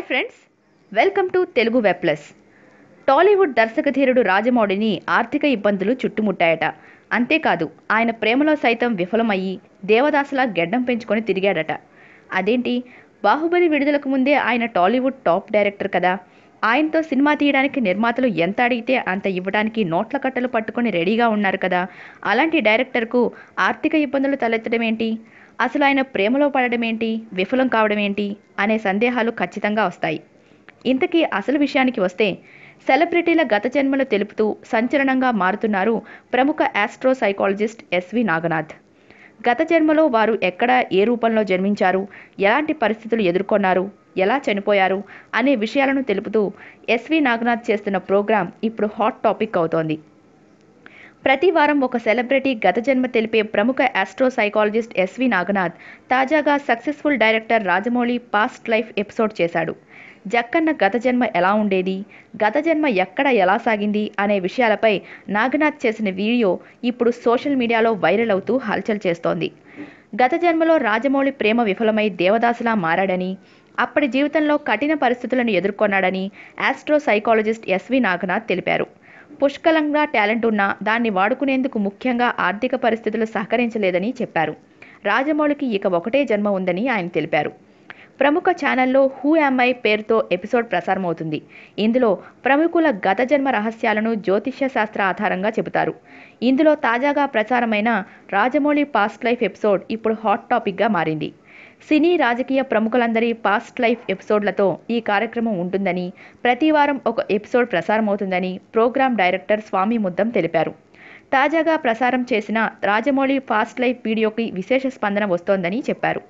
Friends welcome to Telugu web plus Tollywood దర్శకధీరుడు రాజమౌళిని ఆర్థిక ఇబ్బందులు చుట్టుముట్టాయట. అంతేకాదు ఆయన ప్రేమలో సైతం విఫలమయ్యి దేవదాసులా గెడ్డం పెంచుకొని తిరిగాడట. అదేంటి? బాహుబలి విడుదలకు ముందే ఆయన టాలీవుడ్ టాప్ డైరెక్టర్ కదా. ఆయనతో సినిమా తీయడానికి నిర్మాతలు ఎంత అడిగితే అంత ఇవ్వడానికి నోట్ల కట్టలు పట్టుకొని రెడీగా ఉన్నారు కదా. అలాంటి డైరెక్టర్కు ఆర్థిక ఇబ్బందులు తలెత్తడం ఏంటి అసలు ఆయన ప్రేమలో పడడం ఏంటి విఫలం కావడం ఏంటి అనే సందేహాలు ఖచ్చితంగా వస్తాయి. ఇంతకీ అసలు విషయానికి వస్తే సెలబ్రిటీల గత జన్మలు తెలుపుతూ సంచలనంగా మారుతున్నారు ప్రముఖ యాస్ట్రో సైకాలజిస్ట్ ఎస్వి నాగనాథ్. గత జన్మలో వారు ఎక్కడ ఏ రూపంలో జన్మించారు? ఎలాంటి పరిస్థితులు ఎదుర్కొన్నారు? ఎలా చనిపోయారు? అనే విషయాలను తెలుపుతూ ఎస్వి నాగనాథ్ చేస్తున్న ప్రోగ్రాం ఇప్పుడు హాట్ టాపిక్ అవుతోంది. ప్రతి వారం ఒక సెలబ్రిటీ గత జన్మ తెలిపే ప్రముఖ ఆస్ట్రో సైకాలజిస్ట్ ఎస్వి నాగనాథ్ తాజాగా successful director Rajamouli past life episode చేశాడు. జక్కన్న గత జన్మ ఎలా ఉండేది? గత జన్మ ఎక్కడ ఎలా సాగింది? అనే విషయాలపై నాగనాథ్ చేసిన వీడియో ఇప్పుడు సోషల్ మీడియాలో వైరల్ అవుతూ హల్చల్ చేస్తోంది. గత జన్మలో రాజమౌళి ప్రేమ విఫలమై దేవదాసులా మారాడని అప్పటి జీవితంలో కఠిన పరిస్థితులను ఎదుర్కొన్నాడని astro psychologist S V Naganath తెలిపారు. పుష్కలంగా టాలెంట్ ఉన్నా దాన్ని వాడుకునేందుకు ముఖ్యంగా ఆర్థిక పరిస్థితులు సహకరించలేదని చెప్పారు. రాజమౌళికి ఇక ఒకటే జన్మ ఉందని ఆయన తెలిపారు. ప్రముఖ ఛానల్లో హూ ఐ పేరుతో ఎపిసోడ్ ప్రసారమవుతుంది. ఇందులో ప్రముఖుల గత జన్మ రహస్యాలను జ్యోతిష్య శాస్త్ర ఆధారంగా చెబుతారు. ఇందులో తాజాగా ప్రచారమైన రాజమౌళి పాస్ట్ లైఫ్ ఎపిసోడ్ ఇప్పుడు హాట్ టాపిక్గా మారింది. సినీ రాజకీయ ప్రముఖులందరి పాస్ట్ లైఫ్ ఎపిసోడ్లతో ఈ కార్యక్రమం ఉంటుందని ప్రతి వారం ఒక ఎపిసోడ్ ప్రసారమవుతుందని ప్రోగ్రాం డైరెక్టర్ స్వామి ముద్దం తెలిపారు. తాజాగా ప్రసారం చేసిన రాజమౌళి పాస్ట్ లైఫ్ వీడియోకి విశేష స్పందన వస్తోందని చెప్పారు.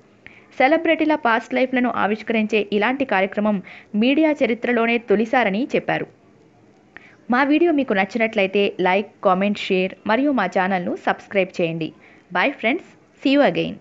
సెలబ్రిటీల పాస్ట్ లైఫ్లను ఆవిష్కరించే ఇలాంటి కార్యక్రమం మీడియా చరిత్రలోనే తొలిసారని చెప్పారు. మా వీడియో మీకు నచ్చినట్లయితే లైక్ కామెంట్ షేర్ మరియు మా ఛానల్ను సబ్స్క్రైబ్ చేయండి. Bye friends see you again.